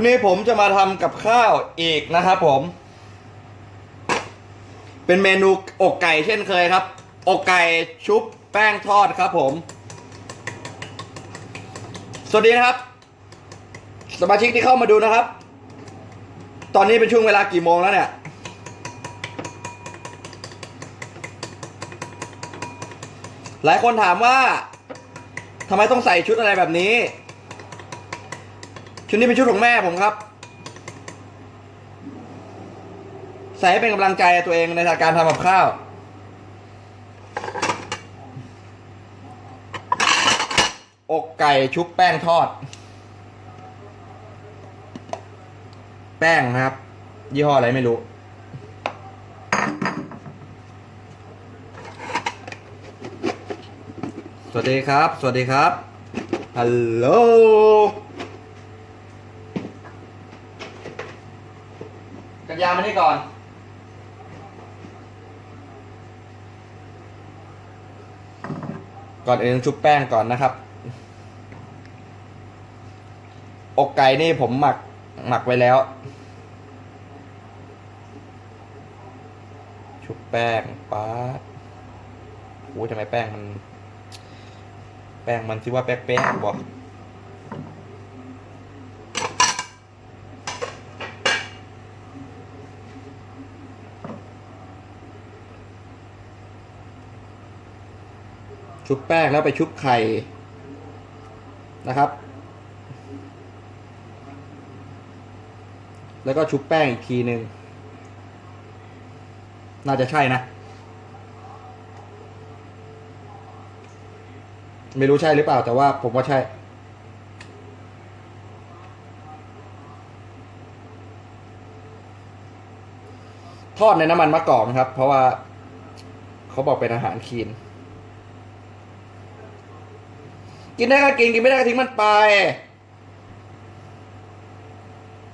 วันนี้ผมจะมาทำกับข้าวอีกนะครับผม เป็นเมนูอกไก่เช่นเคยครับ อกไก่ชุบแป้งทอดครับผม สวัสดีนะครับ สมาชิกที่เข้ามาดูนะครับ ตอนนี้เป็นช่วงเวลากี่โมงแล้วเนี่ย หลายคนถามว่าทำไมต้องใส่ชุดอะไรแบบนี้ ชุดนี้เป็นชุดของแม่ผมครับ ใส่ให้เป็นกำลังใจตัวเองในการทำกับข้าว อกไก่ชุบแป้งทอด แป้งนะครับ ยี่ห้ออะไรไม่รู้สวัสดีครับ สวัสดีครับ ฮัลโหล กัน ยามานี่ก่อน ก่อนอื่นชุบแป้งก่อนนะครับ อกไก่นี่ผมหมักหมักไว้แล้ว ชุบแป้งป๊าดโอ้ยทำไมแป้งมัน แป้งมันสิว่าแป๊กแป๊กบอก ชุบแป้งแล้วไปชุบไข่นะครับ แล้วก็ชุบแป้งอีกทีหนึ่งน่าจะใช่นะ ไม่รู้ใช่หรือเปล่าแต่ว่าผมว่าใช่ทอดในน้ำมันมะกอกนะครับ เพราะว่าเขาบอกเป็นอาหารคีน กินได้ก็กินกินไม่ได้ก็ทิ้งมันไป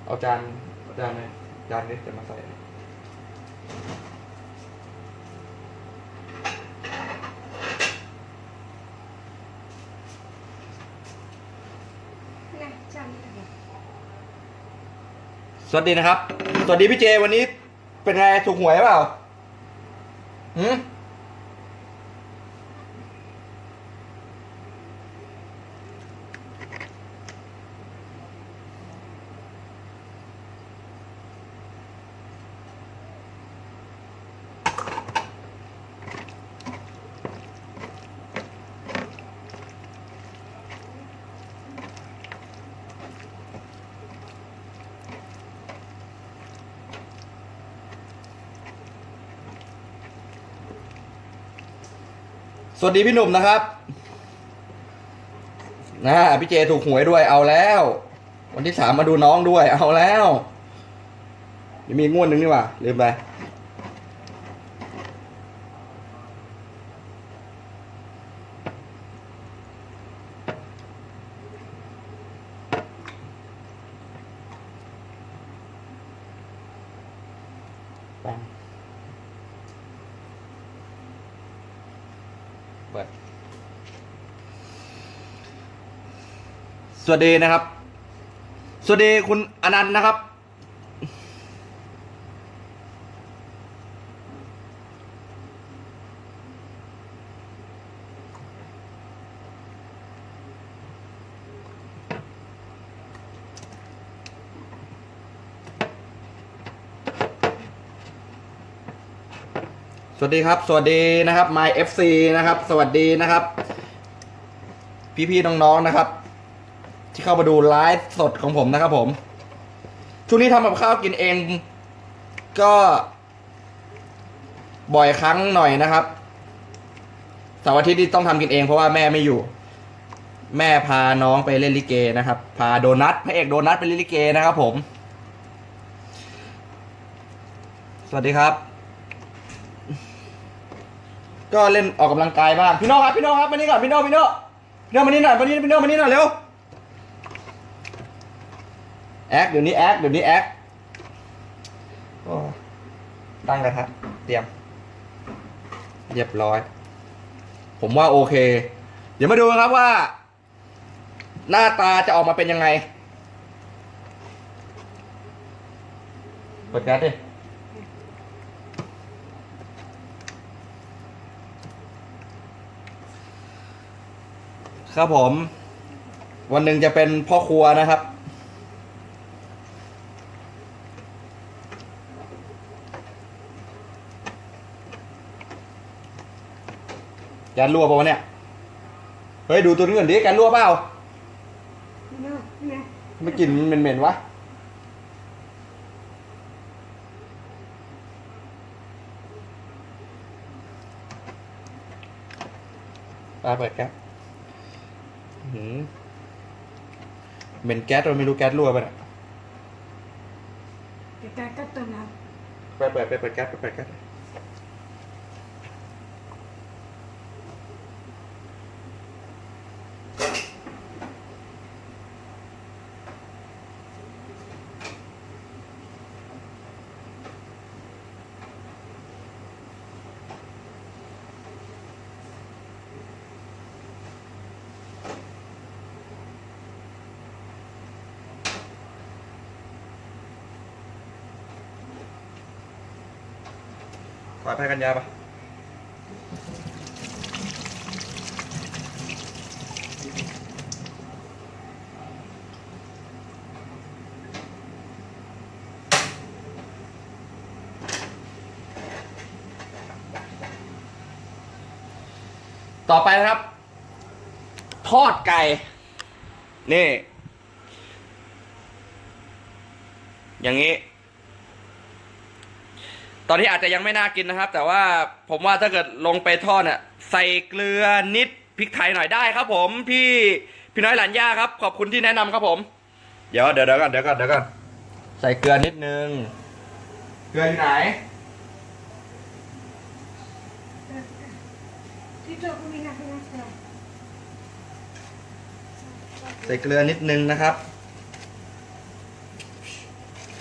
เอาจานเอาจานไหมจานนี้จะมาใส่นะจำได้ไหมสวัสดีนะครับ สวัสดีพี่เจวันนี้เป็นไงถูกหวยเปล่า หืม สวัสดีพี่หนุ่มนะครับนะพี่เจถูกหวยด้วยเอาแล้ว วันที่สามมาดูน้องด้วย เอาแล้วมีงวดหนึ่งนี่ว่าลืมไป สวัสดีนะครับ สวัสดีคุณอนันต์นะครับ สวัสดีครับ สวัสดีนะครับ My FC นะครับ สวัสดีนะครับ พี่ๆน้องๆนะครับ ที่เข้ามาดูไลฟ์สดของผมนะครับผม ช่วงนี้ทำกับข้าวกินเอง ก็บ่อยครั้งหน่อยนะครับเสาร์อาทิตย์ที่ต้องทำกินเองเพราะว่าแม่ไม่อยู่ แม่พาน้องไปเล่นลิเกนะครับ พาโดนัทพระเอกโดนัทไปเล่นลิเกนะครับผม สวัสดีครับ ก็เล่นออกกำลังกายบ้างพี่โน่ครับพี่โน่ครับมานี่ก่อนพี่โน่พี่โน่พี่โน่มานี่หน่อยมานี่พี่โน่มานี่หน่อยเร็ว แอคเดี๋ยวนี้แอคเดี๋ยวนี้แอคโอ้ตั้งเลยครับเตรียม เรียบร้อย ผมว่าโอเค เดี๋ยวมาดูนะครับว่า หน้าตาจะออกมาเป็นยังไงเปิดแก๊สดิครับผม วันหนึ่งจะเป็นพ่อครัวนะครับ แกนรั่วปะวะเนี่ย เฮ้ยดูตัวนี้ก่อนดิแกนรั่วเปล่านี่นะนี่นะไม่กลิ่นมันเหม็นๆวะ ตาเปิดแก๊สอื้อหือเหม็นแก๊สเราไม่รู้แก๊สรั่วป่ะเนี่ยเดี๋ยวแกก็เติมน้ไปเปิดไปเปิดแก๊สไปเปิดแก๊ส ขอไปกันยาปะต่อไปนะครับ ทอดไก่ นี่ อย่างนี้ อนนี้อาจจะยังไม่น่ากินนะครับ แต่ว่าผมว่าถ้าเกิดลงไปทอดเนี่ยใส่เกลือนิดพริกไทยหน่อยได้ครับ ผมพี่พี่น้อยหลานย่าครับ ขอบคุณที่แนะนำครับผม เดี๋ยวเดี๋ยวเดี๋ยวก่อนเดี๋ยวก่อนเดี๋ยวก่อนใส่เกลือนิดนึงเกลืออยู่ไหนำที่เจอคุณมีนะคุณนะเสือใส่เกลือนิดนึงนะครับ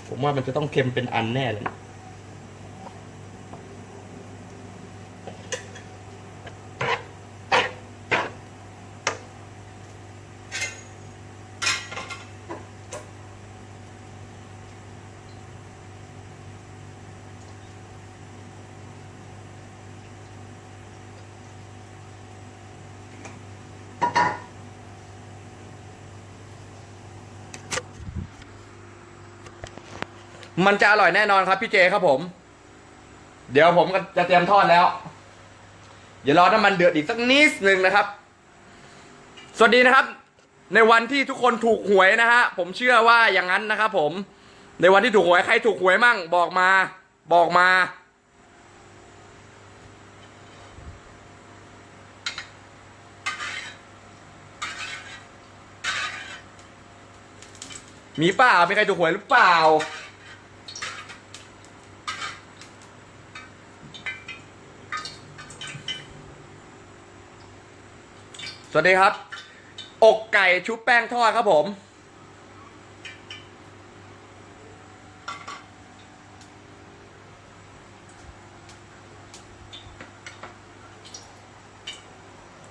ผมว่ามันจะต้องเค็มเป็นอันแน่เลย มันจะอร่อยแน่นอนครับพี่เจครับผม เดี๋ยวผมจะเตรียมทอดแล้ว เดี๋ยวรอน้ำมันเดือดอีกสักนิดหนึ่งนะครับ สวัสดีนะครับ ในวันที่ทุกคนถูกหวยนะฮะผมเชื่อว่าอย่างนั้นนะครับผม ในวันที่ถูกหวยใครถูกหวยมั่ง บอกมา บอกมามีเปล่ามีใครถูกหวยหรือเปล่า สวัสดีครับ อกไก่ชุบแป้งทอดครับผม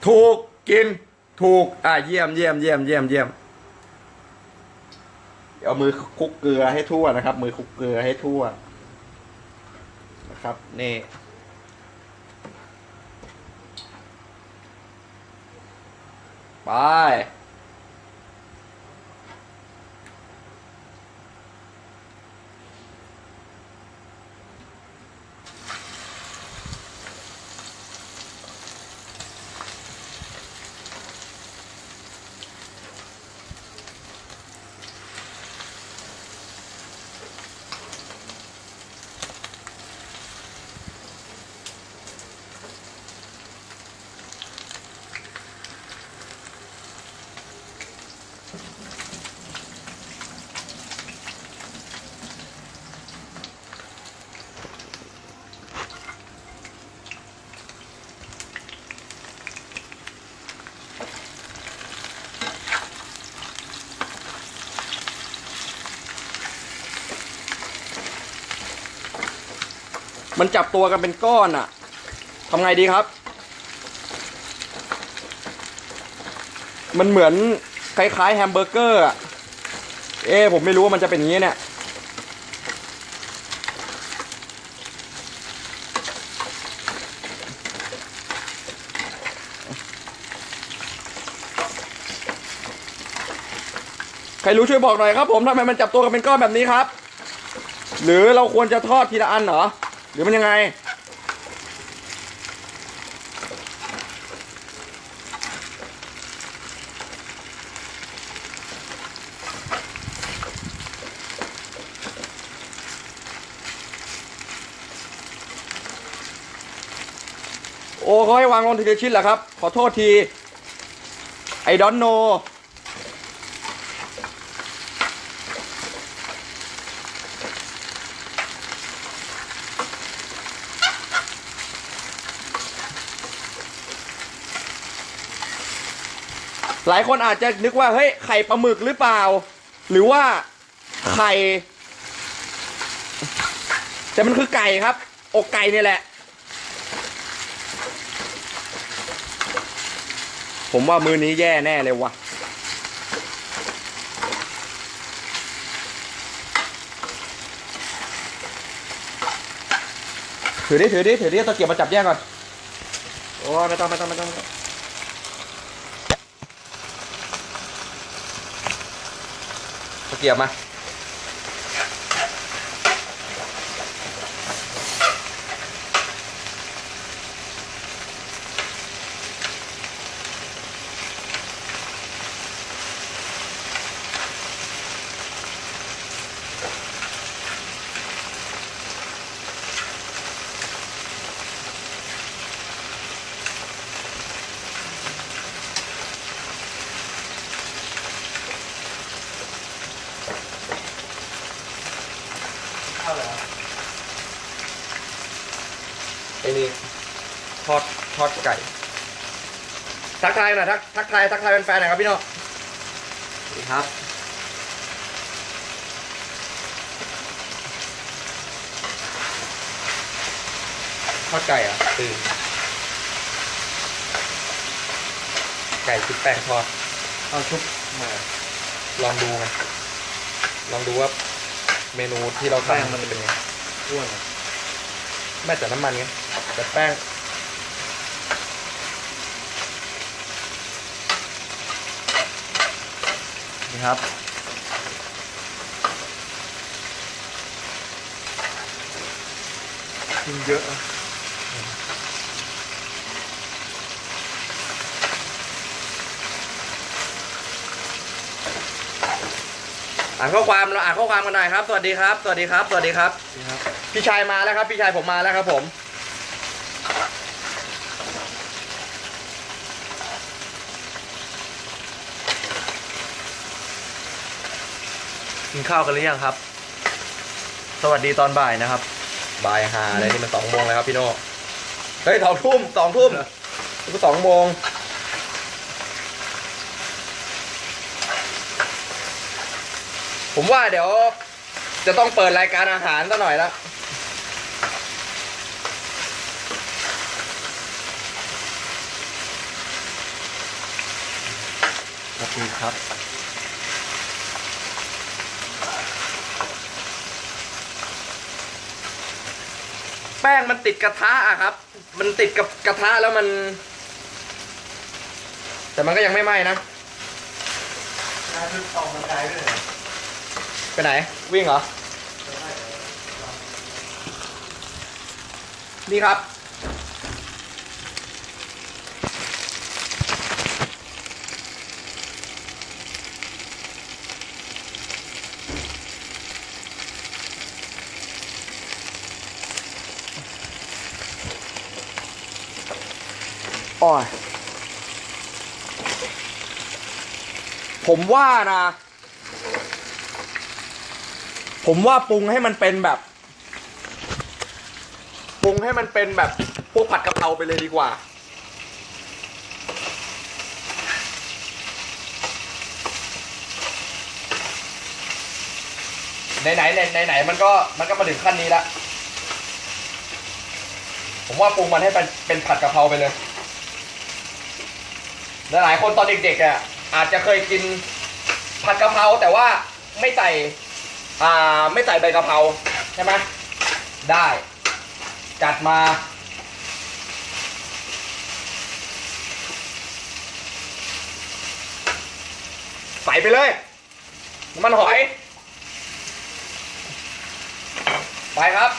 ถูกกิน ถูก อะเยี่ยมเยี่ยมเยี่ยมเยี่ยมเยี่ยมเอามือคลุกเกลือให้ทั่วนะครับ มือคลุกเกลือให้ทั่วนะครับนี่ ไมันจับตัวกันเป็นก้อนอะทำไงดีครับ มันเหมือนคล้ายๆแฮมเบอร์เกอร์อะเอ๊ผมไม่รู้ว่ามันจะเป็นอย่างนี้เนี่ยใครรู้ช่วยบอกหน่อยครับผมทำไมมันจับตัวกันเป็นก้อนแบบนี้ครับ หรือเราควรจะทอดทีละอันเหรอ หรือมันยังไง โอ้เขาให้วางลงทีละชิ้นเหรอครับ ขอโทษที ไอ้ดอนโน หลายคนอาจจะนึกว่าเฮ้ยไข่ปลาหมึกหรือเปล่า หรือว่าไข่แต่มันคือไก่ครับ อกไก่เนี่ยแหละ ผมว่ามือนี้แย่แน่เลยวะถือดิถือดิถือดิตะเกียบมาจับแยกก่อน โอ้ไม่ต้องไม่ต้องไม่ต้องไม่ ตะเกียบมา เข้าเลยครับ ไอ้นี่ทอดทอดไก่ ทักทายหน่อยทักทักทายทักทายแฟนๆหน่อยครับพี่โน้องสวัสดีครับทอดไก่เหรอะตื่นไก่ชุบแป้งทอดเอาชุบมาลองดูไงลองดูว่าเมนูที่เราทำมันจะเป็นยังไงอ้วนอะไม่แต่น้ำมันไงแต่แป้ง ครับ กินเยอะอะอ่านข้อความเราอ่านข้อความกันหน่อยครับ สวัสดีครับ สวัสดีครับ สวัสดีครับนี่ครับพี่ชายมาแล้วครับ พี่ชายผมมาแล้วครับผม กินข้าวกันหรือยังครับ สวัสดีตอนบ่ายนะครับบ่ายหาอะไรนี่มันสองโมงแล้วครับพี่โน่เฮ้ยสองทุ่มสองทุ่มก็สองโมงผมว่าเดี๋ยว จะต้องเปิดรายการอาหารซะหน่อยละสวัสดีครับ แป้งมันติดกระทะอะครับ มันติดกับกระทะแล้วมัน แต่มันก็ยังไม่ไหม้นะน่าจะออกกำลังกายด้วยไปไหน วิ่งเหรอ นี่ครับ โอ้ยผมว่านะ ผมว่าปรุงให้มันเป็นแบบ ปรุงให้มันเป็นแบบพวกผัดกะเพราไปเลยดีกว่า ไหนไหนไหนไหนมันก็มันก็มาถึงขั้นนี้ละ ผมว่าปรุงมันให้เป็นเป็นผัดกะเพราไปเลย หลายคนตอนเด็กๆอะอาจจะเคยกินผัดกะเพราแต่ว่าไม่ใส่อ่าไม่ใส่ใบกะเพราใช่ไหมได้ จัดมาใส่ไปเลย มันหอย ไปครับ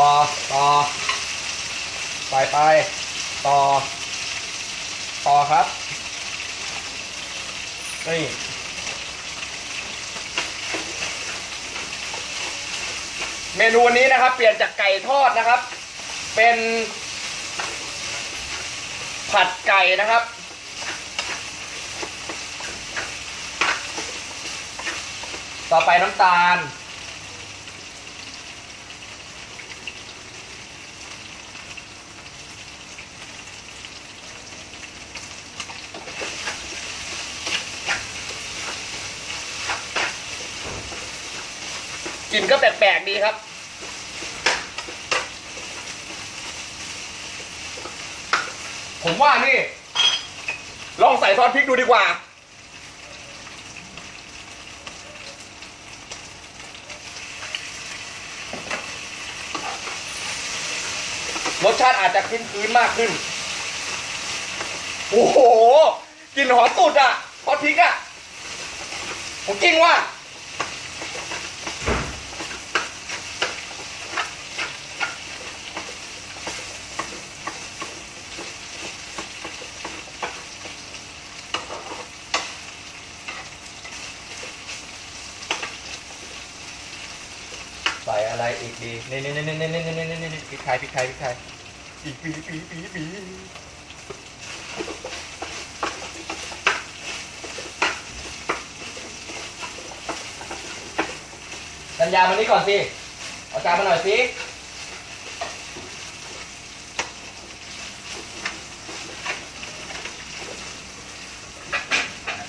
ต่อต่อไปไปต่อ ต่อครับนี่เมนูวันนี้นะครับ เปลี่ยนจากไก่ทอดนะครับ เป็น ผัดไก่นะครับต่อไปน้ำตาล ก็แปลกๆดีครับ ผมว่านี่ ลองใส่ซอสพริกดูดีกว่า รสชาติอาจจะคืนมากขึ้น โอ้โหกลิ่นหอมสุดอะซอสพริกอะ ผมจริงว่า ใส่อะไรอีก ดีนี่นี่นี่นี่นี่นี่นี่นี่นี่พริกไทยพริกไทยพริกไทยอีปีปีปีปีสัญญามานี่ก่อนสิ เอาจานมาหน่อยสิ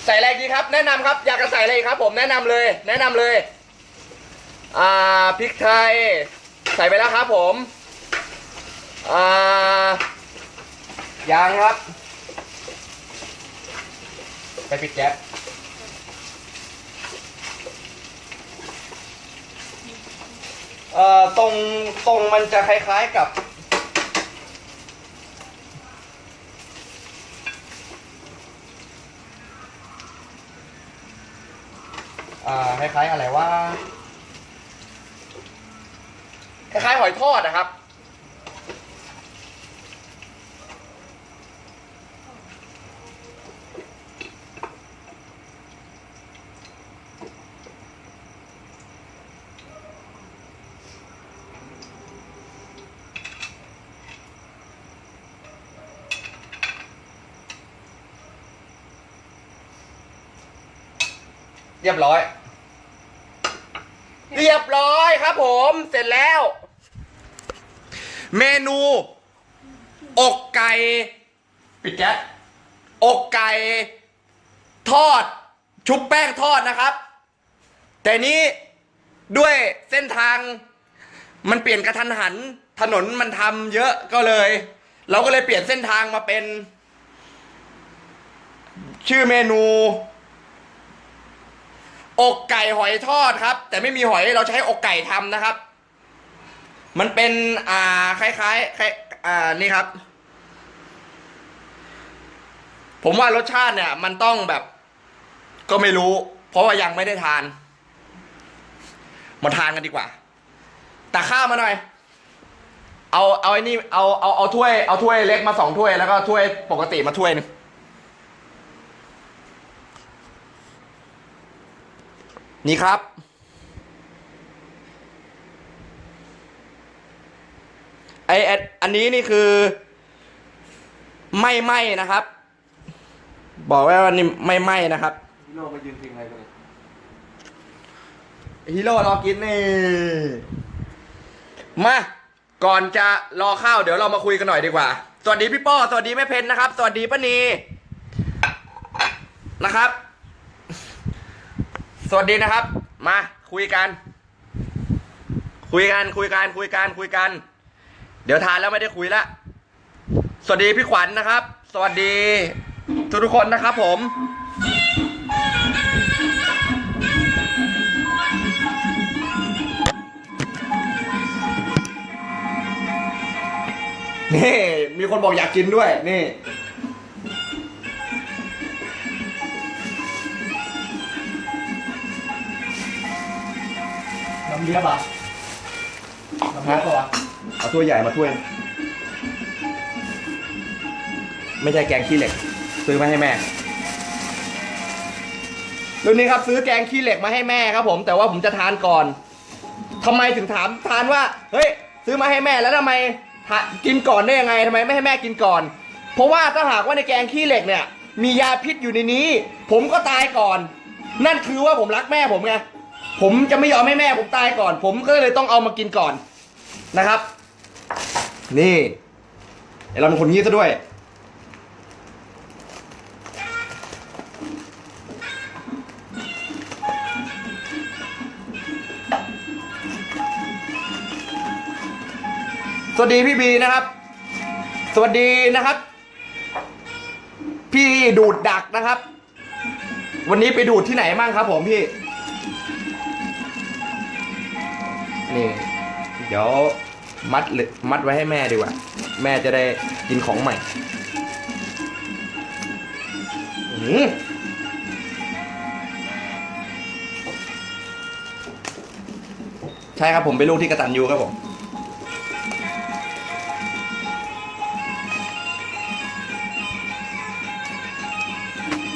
ใส่อะไรดีครับ แนะนำครับ อยากจะใส่อะไรครับ ผมแนะนำเลย แนะนำเลย อ่าพริกไทย ใส่ไปแล้วครับผมอ่ายางครับ ไปปิดแก๊สเอ่อตรงตรงมันจะคล้ายๆกับ อ่าคล้ายๆอะไรว่า คล้ายๆหอยทอดนะครับ เรียบร้อย เรียบร้อยครับผม เสร็จแล้ว เมนู อกไก่ปิดแก๊สอกไก่ทอด ชุบแป้งทอดนะครับ แต่นี้ด้วยเส้นทางมันเปลี่ยนกระทันหัน ถนนมันทำเยอะก็เลย เราก็เลยเปลี่ยนเส้นทางมาเป็น ชื่อเมนู อกไก่หอยทอดครับ แต่ไม่มีหอยเราใช้อกไก่ทำนะครับ มันเป็นอ่าคล้ายๆคล้ายอ่านี่ครับ ผมว่ารสชาติเนี่ย มันต้องแบบ ก็ไม่รู้ เพราะว่ายังไม่ได้ทาน มาทานกันดีกว่าตักข้าวมาหน่อย เอาเอาไอ้นี่เอาเอาเอาถ้วย เอาถ้วยเล็กมาสองถ้วยแล้วก็ถ้วยปกติมาถ้วยหนึงนี่ครับ ไอไอ้อันนี้นี่คือ ไม่ไหม้นะครับ บอกไว้ว่านี่ไม่ไหม้นะครับพี่โลมายืนพิงอะไรกันเลยฮีโร่รอกินนี่มาก่อนจะรอข้าวเดี๋ยวเรามาคุยกันหน่อยดีกว่า สวัสดีพี่ป้อสวัสดีแม่เพนนะครับ สวัสดีป้านีนะครับ สวัสดีนะครับ มาคุยกัน คุยกันคุยกันคุยกันคุยกัน เดี๋ยวทานแล้วไม่ได้คุยละ สวัสดีพี่ขวัญนะครับ สวัสดีทุกทุกคนนะครับผม นี่ มีคนบอกอยากกินด้วย นี่ น้ำเลียบอะน้ำเลียบอะ เอาถ้วยใหญ่มาถ้วย ไม่ใช่แกงขี้เหล็ก ซื้อมาให้แม่รุ่นนี้ครับซื้อแกงขี้เหล็กมาให้แม่ครับผม แต่ว่าผมจะทานก่อนทำไมถึงถามทานว่า เฮ้ย ซื้อมาให้แม่แล้วทำไมกินก่อนได้ยังไงทำไมไม่ให้แม่กินก่อน เพราะว่าถ้าหากว่าในแกงขี้เหล็กเนี่ย มียาพิษอยู่ในนี้ ผมก็ตายก่อน นั่นคือว่าผมรักแม่ผมไงผมจะไม่ยอมให้แม่ผมตายก่อน ผมก็เลยต้องเอามากินก่อนนะครับ นี่ไอเราเป็นคนงี้ซะด้วย สวัสดีพี่บีนะครับ สวัสดีนะครับ พี่ดูดดักนะครับ วันนี้ไปดูดที่ไหนมั่งครับ ผมพี่นี่ เดี๋ยว มัดหรือมัดไว้ให้แม่ดีกว่า แม่จะได้กินของใหม่หือใช่ครับผมเป็นลูกที่กระตันยูครับผม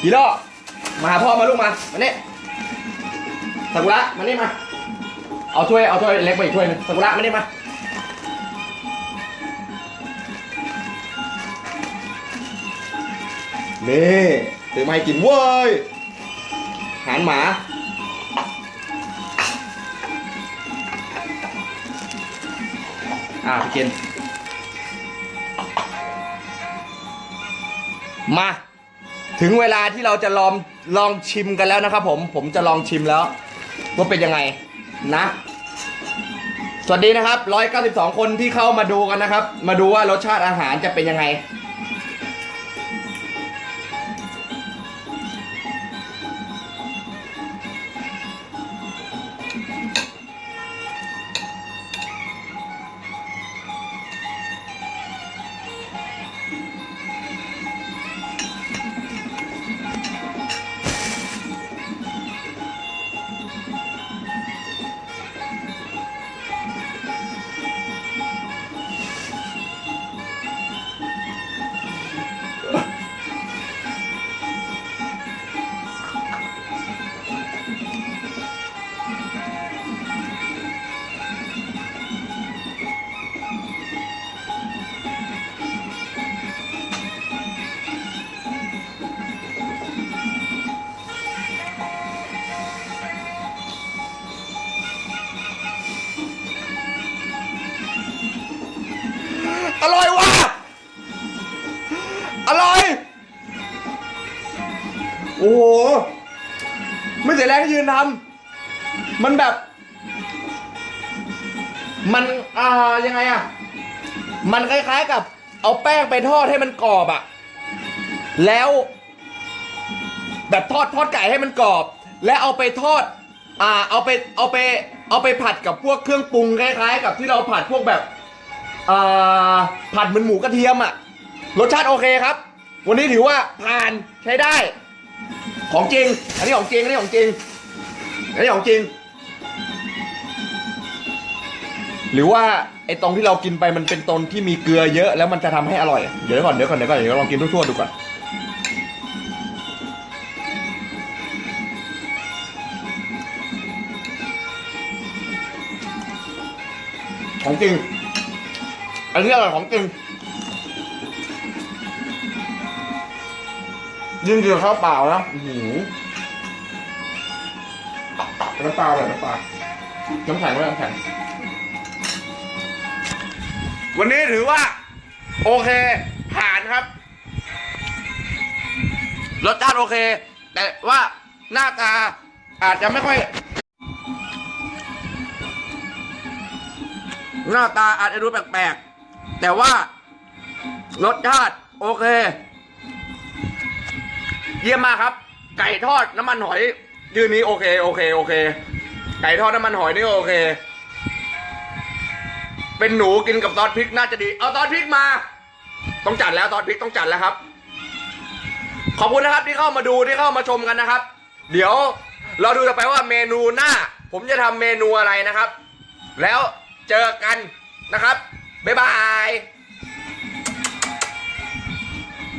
ฮีโร่มาหาพ่อมาลูกมา มานี่สักุระมานี่มา เอาถ้วย เอาถ้วยเล็กไปอีกถ้วยนึงสักุระมานี่มา นี่ซื้อมาให้กินเว้ยอาหารหมา อ่าไปกิน มา ถึงเวลาที่เราจะลองลองชิมกันแล้วนะครับผม ผมจะลองชิมแล้ว ว่าเป็นยังไงนะ สวัสดีนะครับ 192 คนที่เข้ามาดูกันนะครับ มาดูว่ารสชาติอาหารจะเป็นยังไง ไปทอดให้มันกรอบอะแล้ว แบบทอดทอดไก่ให้มันกรอบ แล้วเอาไปทอด อ่า เอาไปเอาไปเอาไปผัดกับพวกเครื่องปรุงคล้าย ๆ กับที่เราผัดพวกแบบอ่าผัดเหมือนหมูกระเทียมอะรสชาติโอเคครับ วันนี้ถือว่าผ่านใช้ได้ ของจริง อันนี้ของจริงอันนี้ของจริงอันนี้ของจริง หรือว่า ไอ้ตรงที่เรากินไปมันเป็นตรงที่มีเกลือเยอะแล้วมันจะทำให้อร่อย เดี๋ยวก่อนเดี๋ยวก่อนเดี๋ยวก่อนเดี๋ยวลองกินทั่วๆดูก่อน ของจริง อันนี้อร่อยของจริงยิ่งกินข้าวเปล่านะอื้อหือน้ำปลาเลยน้ำปลาน้ำแข็งไว้น้ำแข็ง วันนี้ถือว่า โอเค ผ่านครับ รสชาติโอเค แต่ว่าหน้าตาอาจจะไม่ค่อย หน้าตาอาจจะดูแปลกๆ แต่ว่ารสชาติโอเค เยี่ยมมากครับ ไก่ทอดน้ำมันหอยยืนนี้โอเค โอเค โอเค ไก่ทอดน้ำมันหอยนี่โอเค เป็นหนูกินกับซอสพริกน่าจะดี เอาซอสพริกมา ต้องจัดแล้วซอสพริกต้องจัดแล้วครับ ขอบคุณนะครับที่เข้ามาดูที่เข้ามาชมกันนะครับ เดี๋ยวเราดูต่อไปว่าเมนูหน้า ผมจะทำเมนูอะไรนะครับ แล้วเจอกันนะครับบ๊ายบาย